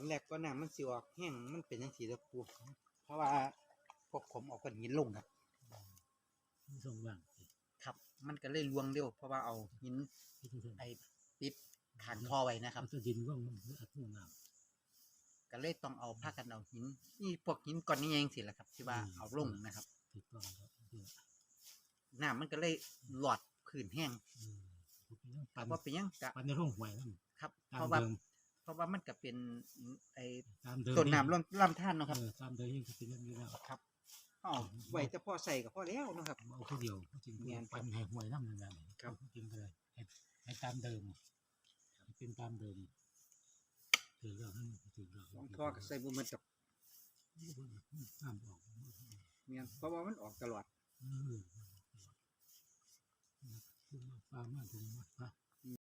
อนแรกก็น้ำมันสิออกแห้งมันเป็นจังซี่เด้อปูเพราะว่าพวกผมเอาก้อนหินลงครับมีทรงว่างสิครับ มันก็เลยลวงเร็วเพราะว่าเอาหินที่ทุกท่านไอ้ปิดขางท่อไว้นะครับมันจะดินว่างมันอัดมุ่งน้ก็เลยต้องเอาผ้ากันเอาหินนี่พวกหินก้อนนี้เองสิแหละครับ ที่ว่าเอาลงนะครับำติดต้องแล้วเดี๋ยวน้ำมันก็เลยหลอดพื้นแห้งอืมผมเป็นยังปันว่าเป็นหยังกะปันในร่องหวยนั่นครับตาเพมราะว่าเดิมเพ ราะว่ามันก็เป็นไอ้ตามเดิมต้นน้ำลำลำท่านเนาะครับ เออตามเดิมยังจะเป็นเรื่องนี้แล้วครับเอาไว้แต่พอใส่ก็พอแล้วเนาะครับ เอาแค่เดียวจริงแม่นครับปันให้หวยน้ำนั่นแหละครับ จริงเลยให้ให้ตามเดิมให้เป็นตามเดิมถือเรื่องให้ถือเรื่องสองท่อก็ใส่บ่เหมือนกับน้ำออกเมียนเพราะว่ามันออกตลอด เออคือมาฟ้ามาถึงมาฟ้า